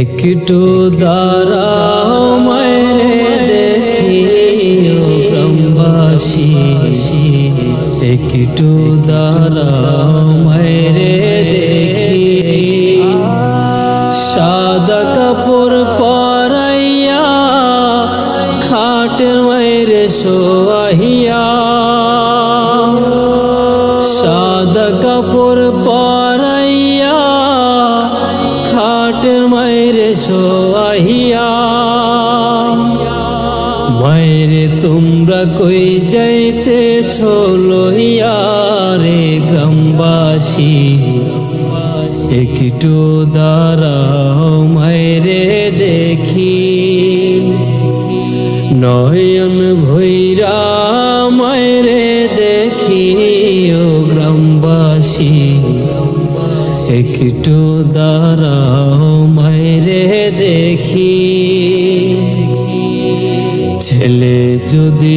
একটু দাঁড়াও মায়েরে দেখি ও গ্রামবাসী। একটু দাঁড়াও মায়েরে দেখি সাদা কাপড় পরাইয়া খাটের মায়েরে শোয়াহিয়া সাদা কাপড় পরাইয়া খাটের মায়েরে শোয়াহিয়া মায়েরে তোমরা কই যাইতে লইয়া রে গ্রামবাসী? একটু দাঁড়াও মায়েরে দেখি। নয়ন ভৈরা মায়েরে দেখি ও গ্রামবাসী। একটু দাঁড়াও মায়েরে দেখি। ছেলে যদি